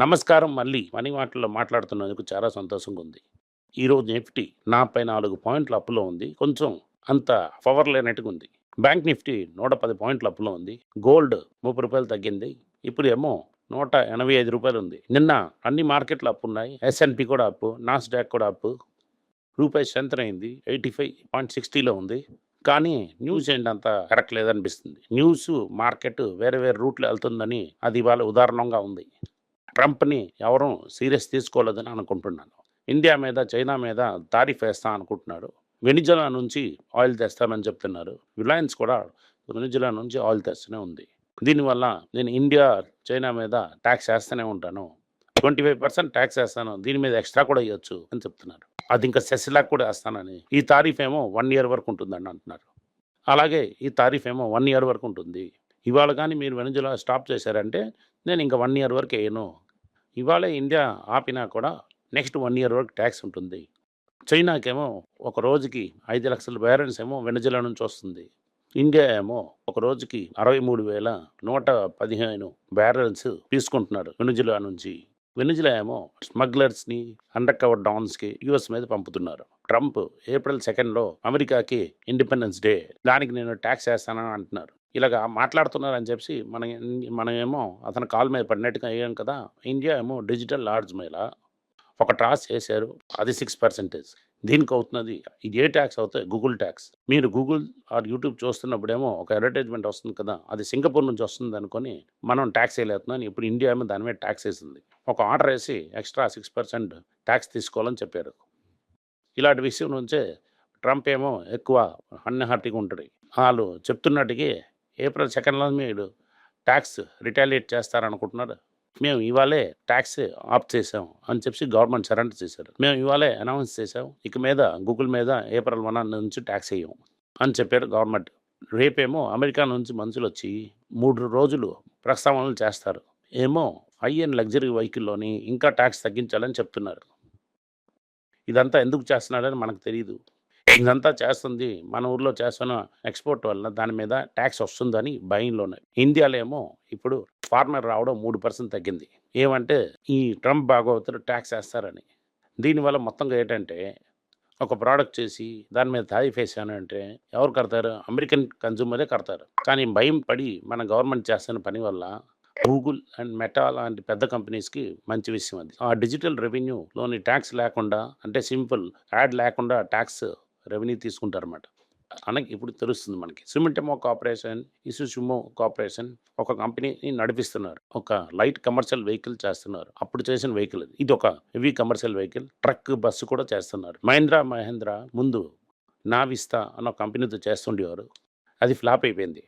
నమస్కారం మళ్ళీ మనీ మాటల్లో మాట్లాడుతున్నందుకు చాలా సంతోషంగా ఉంది ఈరోజు నిఫ్టీ నాపై నాలుగు పాయింట్ల అప్పులో ఉంది. కొంచెం అంత పవర్ లేనట్టుగా ఉంది బ్యాంక్ నిఫ్టీ నూట పది పాయింట్ల అప్పులో ఉంది. గోల్డ్ ముప్పై రూపాయలు తగ్గింది. ఇప్పుడు ఏమో నూట ఎనభై ఐదు రూపాయలు ఉంది. నిన్న అన్ని మార్కెట్లు అప్పు ఉన్నాయి ఎస్ఎన్పి కూడా అప్పు. నాస్ డాక్ కూడా అప్పు. రూపాయి స్ట్రెంత్ అయింది. ఎయిటీ ఫైవ్ పాయింట్ సిక్స్టీలో ఉంది. కానీ న్యూస్ ఏంటంత కరెక్ట్ లేదనిపిస్తుంది న్యూస్ మార్కెట్ వేరే వేరే రూట్లో వెళ్తుందని అది ఇవాళ ఉదాహరణంగా ఉంది. ట్రంప్ని ఎవరూ సీరియస్ తీసుకోలేదని అనుకుంటున్నాను. ఇండియా మీద చైనా మీద తారీఫ్ వేస్తా అనుకుంటున్నాడు. వెనిజులా నుంచి ఆయిల్ తెస్తామని చెప్తున్నారు. రిలయన్స్ కూడా వెనిజులా నుంచి ఆయిల్ తెస్తూనే ఉంది. దీనివల్ల నేను ఇండియా చైనా మీద ట్యాక్స్ వేస్తూనే ఉంటాను. ట్వంటీ ఫైవ్ పర్సెంట్ ట్యాక్స్ వేస్తాను. దీని మీద ఎక్స్ట్రా కూడా ఇవ్వచ్చు అని చెప్తున్నారు. అది ఇంకా సెసిలాక్ కూడా వేస్తానని. ఈ తారీఫ్ ఏమో వన్ ఇయర్ వరకు ఉంటుందని అంటున్నారు. అలాగే ఈ తారీఫ్ ఏమో వన్ ఇయర్ వరకు ఉంటుంది. ఇవాళ కానీ మీరు వెనుజులా స్టాప్ చేశారంటే నేను ఇంకా వన్ ఇయర్ వరకు వేయను. ఇవాళ ఇండియా ఆపినా కూడా నెక్స్ట్ వన్ ఇయర్ వరకు ట్యాక్స్ ఉంటుంది. చైనాకేమో ఒక రోజుకి ఐదు లక్షల బ్యారెన్స్ ఏమో వెనజిలా నుంచి వస్తుంది. ఇండియా ఏమో ఒక రోజుకి అరవై మూడు వేల నూట పదిహేను బ్యారెల్స్ తీసుకుంటున్నారు వెనుజులా నుంచి. వెనుజులా ఏమో స్మగ్లర్స్ని అండర్ కవర్ డాన్స్కి యుఎస్ మీద పంపుతున్నారు. ట్రంప్ ఏప్రిల్ సెకండ్లో అమెరికాకి ఇండిపెండెన్స్ డే. దానికి నేను ట్యాక్స్ వేస్తానని అంటున్నారు. ఇలాగా మాట్లాడుతున్నారని చెప్పి మన మనమేమో అతను కాల్ మీద పడినట్టుగా అయ్యాం కదా ఇండియా ఏమో డిజిటల్ లార్జ్ మీద ఒక ట్రాస్ చేశారు అది సిక్స్ పర్సెంటేజ్. దీనికి అవుతున్నది ఇది ఏ ట్యాక్స్ అవుతాయి? Google tax. మీరు గూగుల్ ఆర్ యూట్యూబ్ చూస్తున్నప్పుడేమో ఒక అడ్వర్టైజ్మెంట్ వస్తుంది కదా అది సింగపూర్ నుంచి వస్తుంది అనుకొని మనం ట్యాక్స్ వేయలేతున్నాం ఇప్పుడు ఇండియా ఏమో దాని మీద ట్యాక్స్ వేసింది. ఒక ఆర్డర్ వేసి ఎక్స్ట్రా సిక్స్ పర్సెంట్ ట్యాక్స్ తీసుకోవాలని చెప్పారు. ఇలాంటి విషయం నుంచే ట్రంప్ ఏమో ఎక్కువ అన్నహార్టీగా ఉంటుంది వాళ్ళు చెప్తున్నట్టుగా ఏప్రిల్ సెకండ్లో మీరు ట్యాక్స్ రిటాలియేట్ చేస్తారనుకుంటున్నారు. మేము ఇవాళే ట్యాక్స్ ఆఫ్ చేసాము అని చెప్పి గవర్నమెంట్ సరెండర్ చేశారు. మేము ఇవాళే అనౌన్స్ చేసాము ఇక మీద గూగుల్ మీద ఏప్రిల్ వన్ నుంచి ట్యాక్స్ వేయం అని చెప్పారు గవర్నమెంట్. రేపేమో అమెరికా నుంచి మనుషులు వచ్చి మూడు రోజులు ప్రస్తావనలు చేస్తారు. ఏమో హై అండ్ లగ్జరీ వెహికల్లోని ఇంకా ట్యాక్స్ తగ్గించాలని చెప్తున్నారు. ఇదంతా ఎందుకు చేస్తున్నారని మనకు తెలియదు ఇదంతా చేస్తుంది. మన ఊర్లో చేస్తున్న ఎక్స్పోర్ట్ వల్ల దాని మీద ట్యాక్స్ వస్తుందని భయంలోనే. ఇండియాలో ఏమో ఇప్పుడు ఫార్మర్ రావడం మూడు పర్సెంట్ తగ్గింది. ఏమంటే ఈ ట్రంప్ భాగవతులు ట్యాక్స్ వేస్తారని. దీనివల్ల మొత్తంగా ఏంటంటే ఒక ప్రోడక్ట్ చేసి దాని మీద తారీఫ్ వేసాను అంటే ఎవరు కడతారు? అమెరికన్ కన్జ్యూమరే కడతారు. కానీ భయం పడి మన గవర్నమెంట్ చేస్తున్న పని వల్ల గూగుల్ అండ్ మెటా లాంటి పెద్ద కంపెనీస్కి మంచి విషయం అది. ఆ డిజిటల్ రెవెన్యూలోని ట్యాక్స్ లేకుండా అంటే సింపుల్ యాడ్ లేకుండా ట్యాక్స్ రెవెన్యూ తీసుకుంటారన్నమాట. అనకి ఇప్పుడు తెలుస్తుంది మనకి. సిమెంటమో కార్పొరేషన్ ఇసుసుమో కార్పొరేషన్ ఒక కంపెనీని నడిపిస్తున్నారు. ఒక లైట్ కమర్షియల్ వెహికల్ చేస్తున్నారు. అప్పుడు చేసిన వెహికల్ ఇది ఇది ఒక heavy commercial vehicle truck bus కూడా చేస్తున్నారు. మహేంద్ర మహేంద్ర ముందు నావిస్తా అన్న కంపెనీతో చేస్తుండేవారు. అది ఫ్లాప్ అయిపోయింది.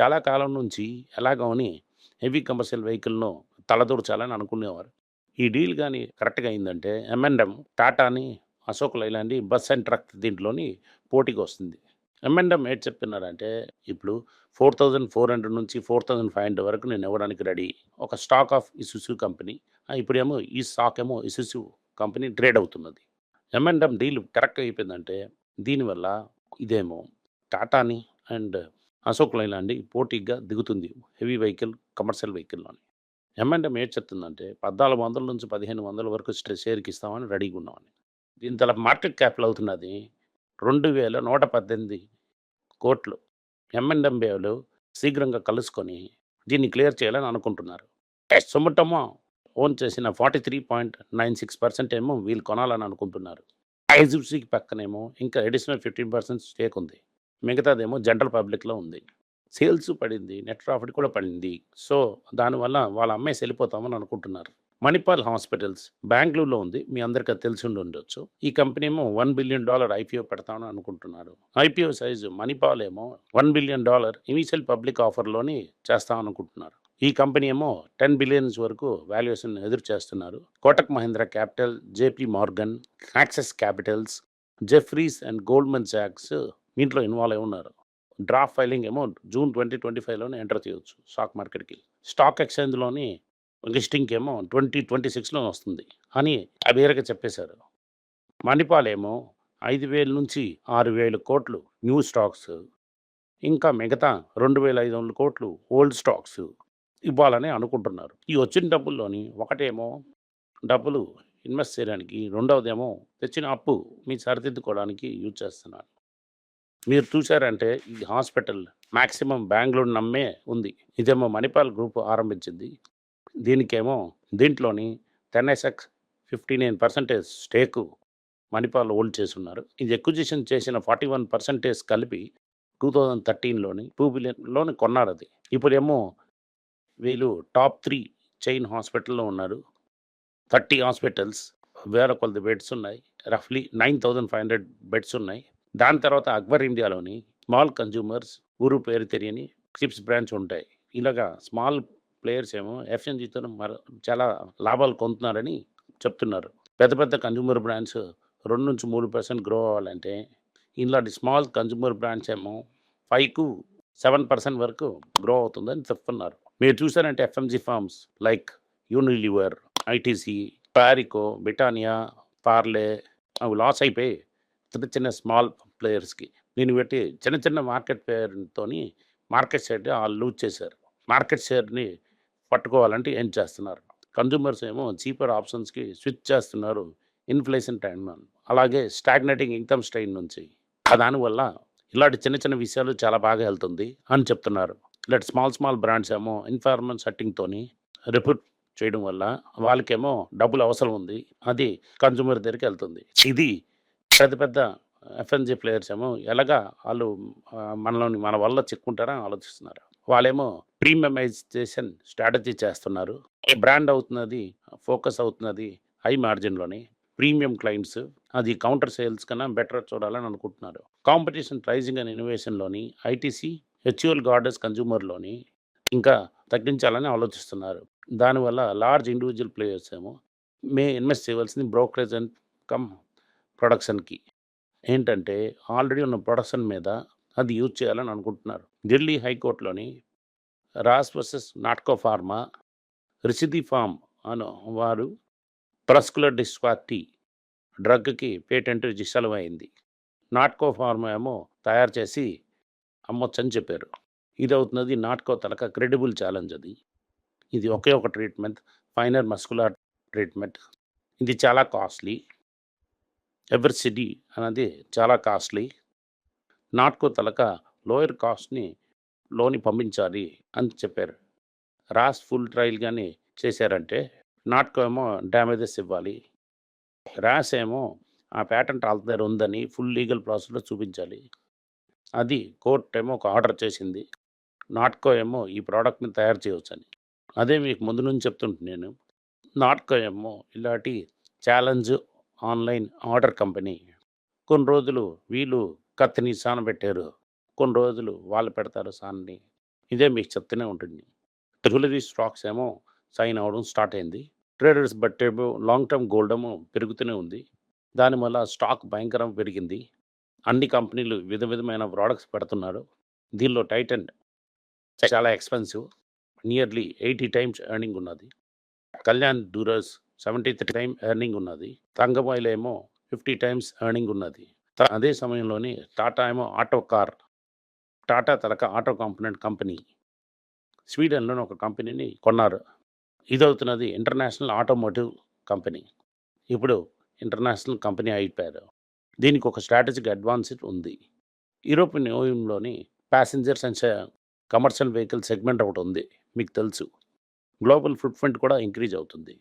చాలా కాలం నుంచి ఎలాగోని హెవీ కమర్షియల్ వెహికల్ను తలదూర్చాలని అనుకునేవారు. ఈ డీల్ కానీ కరెక్ట్గా అయిందంటే M and M టాటాని Ashok Leyland bus and truck దీంట్లోని పోటీకి వస్తుంది ఎంఎండం ఏడ్ చెప్తున్నారంటే ఇప్పుడు ఫోర్ థౌజండ్ ఫోర్ హండ్రెడ్ నుంచి ఫోర్ థౌజండ్ ఫైవ్ హండ్రెడ్ వరకు నేను ఇవ్వడానికి రెడీ. ఒక స్టాక్ ఆఫ్ ఇసుసు కంపెనీ. ఇప్పుడేమో ఈ స్టాక్ ఏమో ఇసుసు కంపెనీ ట్రేడ్ అవుతున్నది. ఎంఎండ్ఎం డీల్ కరెక్ట్ అయిపోయిందంటే దీనివల్ల ఇదేమో టాటాని అండ్ అశోక్ లైలాండ్ పోటీగా దిగుతుంది హెవీ వెహికల్ కమర్షియల్ వెహికల్లోని. ఎంఎండ్ఎం ఏం చెప్తుందంటే పద్నాలుగు వందల నుంచి పదిహేను వందల వరకు స్ట్రె- షేర్కి ఇస్తామని రెడీగా ఉన్నామని. దీని తల మార్కెట్ క్యాపిటల్ అవుతున్నది. రెండు వేల నూట పద్దెనిమిది కోట్లు ఎంఎన్ఎంబేలు శీఘ్రంగా కలుసుకొని దీన్ని క్లియర్ చేయాలని అనుకుంటున్నారు. సుమటమో ఓన్ చేసిన forty three point nine six percent ఏమో వీళ్ళు కొనాలని అనుకుంటున్నారు. ఐజిప్సీకి పక్కనేమో ఇంకా అడిషనల్ ఫిఫ్టీన్ పర్సెంట్ స్టేక్ ఉంది. మిగతాదేమో జనరల్ పబ్లిక్లో ఉంది. సేల్స్ పడింది నెట్ ప్రాఫిట్ కూడా పడింది. సో దానివల్ల వాళ్ళ అమ్మాయి వెళ్ళిపోతామని అనుకుంటున్నారు. మణిపాల్ హాస్పిటల్స్ బెంగళూరులో ఉంది. మీ అందరికీ అది తెలిసి ఉండొచ్చు. ఈ కంపెనీ ఏమో వన్ బిలియన్ డాలర్ ఐపీఓ పెడతామని అనుకుంటున్నారు. ఐపీఓ సైజు మణిపాల్ ఏమో one billion dollar initial public ఆఫర్లోని చేస్తాం అనుకుంటున్నారు. ఈ కంపెనీ ఏమో టెన్ బిలియన్స్ వరకు వాల్యుయేషన్ ఎదురు చేస్తున్నారు. Kotak Mahindra capital JP Morgan Axis capitals Jefferies and Goldman socks దీంట్లో ఇన్వాల్వ్ అయి ఉన్నారు. డ్రాఫ్ట్ ఫైలింగ్ ఏమో జూన్ ట్వంటీ ట్వంటీ ఫైవ్లోనే ఎంటర్ చేయొచ్చు స్టాక్ మార్కెట్కి. స్టాక్ ఎక్స్చేంజ్లోని లిస్టింగ్కి ఏమో ట్వంటీ ట్వంటీ సిక్స్లో వస్తుంది అని అబీరగా చెప్పేశారు మణిపాల్ ఏమో ఐదు వేల నుంచి ఆరు వేల కోట్లు న్యూ స్టాక్స్ ఇంకా మిగతా రెండు వేల ఐదు వందల కోట్లు ఓల్డ్ స్టాక్స్ ఇవ్వాలని అనుకుంటున్నారు. ఈ వచ్చిన డబ్బుల్లోని ఒకటేమో డబ్బులు ఇన్వెస్ట్ చేయడానికి, రెండవదేమో తెచ్చిన అప్పు మీరు సరిదిద్దుకోవడానికి యూజ్ చేస్తున్నారు. మీరు చూసారంటే ఈ హాస్పిటల్ మ్యాక్సిమం బెంగళూరు నమ్మే ఉంది. ఇదేమో మణిపాల్ గ్రూప్ ఆరంభించింది. దీనికేమో దీంట్లోని 10ఎస్ఎక్స్ 59% స్టేకు మణిపాల్ హోల్డ్ చేసున్నారు. ఇది ఎక్విజిషన్ చేసిన 41% కలిపి 2013లోని 2 బిలియన్‌లోని అది ఇప్పుడేమో వీళ్ళు టాప్ త్రీ చైన్ హాస్పిటల్‌లో ఉన్నారు. 30 హాస్పిటల్స్, వేల కొలది బెడ్స్ ఉన్నాయి. రఫ్‌లీ 9500 బెడ్స్ ఉన్నాయి. దాని తర్వాత అక్బర్ ఇండియాలోని స్మాల్ కన్జ్యూమర్స్ ఊరు పేరు తెలియని చిప్స్ బ్రాంచ్ ఉంటాయి. ఇలాగా స్మాల్ ప్లేయర్స్ ఏమో ఎఫ్ఎంజీతో మర చాలా లాభాలు పొందుతున్నారని చెప్తున్నారు. పెద్ద పెద్ద కన్జ్యూమర్ బ్రాండ్స్ 2-3% గ్రో అవ్వాలంటే ఇలాంటి స్మాల్ కన్జ్యూమర్ బ్రాండ్స్ ఏమో 5-7% వరకు గ్రో అవుతుందని చెప్తున్నారు. మీరు చూసారంటే FMCG firms like Unilever, ITC, పారికో, Britannia, Parle అవి లాస్ అయిపోయి చిన్న చిన్న స్మాల్ ప్లేయర్స్‌కి దీన్ని బట్టి చిన్న చిన్న మార్కెట్ ప్లేయర్తో మార్కెట్ షేర్ వాళ్ళు లూజ్ చేశారు. మార్కెట్ షేర్‌ని పట్టుకోవాలంటే ఏం చేస్తున్నారు? కన్జ్యూమర్స్ ఏమో చీపర్ ఆప్షన్స్‌కి స్విచ్ చేస్తున్నారు. ఇన్‌ఫ్లేషన్ టైం అలాగే స్టాగ్నేటింగ్ ఇన్‌కమ్ స్ట్రెయిన్ నుంచి. దానివల్ల ఇలాంటి చిన్న చిన్న విషయాలు చాలా బాగా వెళ్తుంది అని చెప్తున్నారు. ఇలాంటి స్మాల్ స్మాల్ బ్రాండ్స్ ఏమో ఇన్ఫార్మల్ సెట్టింగ్‌తోని రిపోర్ట్ చేయడం వల్ల వాళ్ళకేమో డబ్బులు అవసరం ఉంది. అది కన్జ్యూమర్ దగ్గరికి వెళ్తుంది. ఇది పెద్ద పెద్ద ఎఫ్ఎన్జీ ప్లేయర్స్ ఏమో ఎలాగా వాళ్ళు మనలోని మన వల్ల చిక్కుంటారని ఆలోచిస్తున్నారు. వాళ్ళేమో ప్రీమియమైజేషన్ స్ట్రాటజీ చేస్తున్నారు. బ్రాండ్ అవుతున్నది, ఫోకస్ అవుతున్నది హై మార్జిన్‌లోని. ప్రీమియం క్లయింట్స్ అది కౌంటర్ సేల్స్ కన్నా బెటర్ చూడాలని అనుకుంటున్నారు. కాంపిటీషన్ ప్రైజింగ్ అండ్ ఇన్నోవేషన్‌లోని ఐటీసీ, హెచ్యూఎల్ గార్డెన్స్ కన్స్యూమర్‌లోని ఇంకా తగ్గించాలని ఆలోచిస్తున్నారు. దానివల్ల లార్జ్ ఇండివిడ్యువల్ ప్లేయర్స్ ఏమో మే ఇన్వెస్ట్ చేయవలసింది బ్రోకరేజ్ అండ్ కమ్ ప్రొడక్షన్‌కి. ఏంటంటే ఆల్రెడీ ఉన్న ప్రొడక్షన్ మీద అది యూజ్ చేయాలని అనుకుంటున్నారు. ఢిల్లీ హైకోర్టులోని రాస్ వర్సెస్ నాట్కో ఫార్మా, రిసిది ఫార్మ్ అను వారు ప్రస్కులర్ డిస్వార్టీ డ్రగ్‌కి పేటెంట్ రిజిస్టర్ అయింది. నాట్కో ఫార్మా ఏమో తయారు చేసి అమ్మొచ్చని చెప్పారు. ఇది అవుతున్నది నాట్కో తలక క్రెడిబుల్ ఛాలెంజ్ అది. ఇది ఒకే ఒక ట్రీట్మెంట్ ఫైనర్ మస్కులర్ ట్రీట్మెంట్. ఇది చాలా కాస్ట్‌లీ. ఎవర్ సిటీ అనేది చాలా కాస్ట్‌లీ. నాట్కో తలక లోయర్ కాస్ట్‌ని లోని పంపించాలి అని చెప్పారు. రాస్ ఫుల్ ట్రయల్ కానీ చేశారంటే నాట్కో ఏమో డ్యామేజెస్ ఇవ్వాలి. రాస్ ఏమో ఆ పేటెంట్ ఆల్ దగ్గర ఉందని ఫుల్ లీగల్ ప్రాసెస్‌లో చూపించాలి. అది కోర్ట్ ఏమో ఒక ఆర్డర్ చేసింది. నాట్కో ఏమో ఈ ప్రోడక్ట్ని తయారు చేయవచ్చని. అదే మీకు ముందు నుంచి చెప్తుంటే నేను. నాట్కో ఏమో ఇలాంటి ఛాలెంజ్ ఆన్‌లైన్ ఆర్డర్ కంపెనీ. కొన్ని రోజులు వీళ్ళు కత్తిని సానబెట్టారు. కొన్ని రోజులు వాళ్ళు పెడతారు సాన్ని ఇదే మీకు చెప్తూనే ఉంటుంది. జ్యువెల్లరీ స్టాక్స్ ఏమో సైన్ అవ్వడం స్టార్ట్ అయింది. ట్రేడర్స్ బట్టేమో లాంగ్ టర్మ్ గోల్డ్ ఏమో పెరుగుతూనే ఉంది. దానివల్ల స్టాక్ భయంకరం పెరిగింది. అన్ని కంపెనీలు విధ విధమైన ప్రొడక్ట్స్ పెడుతున్నారు. దీనిలో టైటన్ చాలా ఎక్స్‌పెన్సివ్. నియర్లీ 80 టైమ్స్ ఎర్నింగ్ ఉన్నది. కళ్యాణ్ డూరస్ సెవెంటీ త్రీ టైమ్ ఎర్నింగ్ ఉన్నది. తంగమాయిల్ ఏమో 50 టైమ్స్ ఎర్నింగ్ ఉన్నది. త అదే సమయంలోని టాటా ఏమో ఆటో కార్. టాటా తరక ఆటో కాంపోనెంట్ కంపెనీ. స్వీడన్‌లోని ఒక కంపెనీని కొన్నారు. ఇదవుతున్నది ఇంటర్నేషనల్ ఆటోమోటివ్ కంపెనీ. ఇప్పుడు ఇంటర్నేషనల్ కంపెనీ అయిపోయారు. దీనికి ఒక స్ట్రాటజిక్ అడ్వాంటేజ్ ఉంది. European యూనియన్‌లోని passengers and commercial vehicle segment ఒకటి ఉంది మీకు తెలుసు. గ్లోబల్ ఫుట్‌ప్రింట్ కూడా ఇంక్రీజ్ అవుతుంది.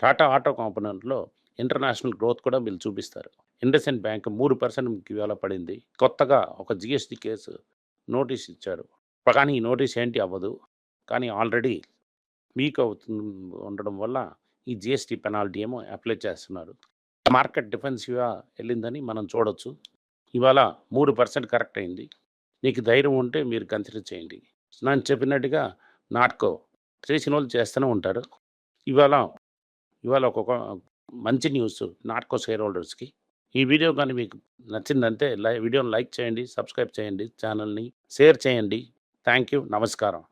టాటా ఆటో కాంపోనెంట్‌లో ఇంటర్నేషనల్ గ్రోత్ కూడా వీళ్ళు చూపిస్తారు. ఇండస్ఇండ్ బ్యాంక్ మూడు పర్సెంట్ ఇవాళ పడింది. కొత్తగా ఒక జిఎస్టీ కేసు నోటీస్ ఇచ్చారు. కానీ ఈ నోటీస్ ఏంటి అవ్వదు. కానీ ఆల్రెడీ మీకు అవుతుంది ఉండడం వల్ల ఈ జిఎస్టీ పెనాల్టీ ఏమో అప్లై చేస్తున్నారు. మార్కెట్ డిఫెన్సివ్‌గా వెళ్ళిందని మనం చూడొచ్చు. ఇవాళ మూడు పర్సెంట్ కరెక్ట్ అయింది. నీకు ధైర్యం ఉంటే మీరు కన్సిడర్ చేయండి. నేను చెప్పినట్టుగా నాట్కో చేసిన వాళ్ళు చేస్తూనే ఉంటారు. ఇవాళ ఇవాళ ఒక్కొక్క మంచి న్యూస్ నాట్కో షేర్ హోల్డర్స్‌కి. ఈ వీడియో కానీ మీకు నచ్చిందంటే లై వీడియోని లైక్ చేయండి, సబ్స్క్రైబ్ చేయండి ఛానల్ని షేర్ చేయండి. Thank you. నమస్కారం.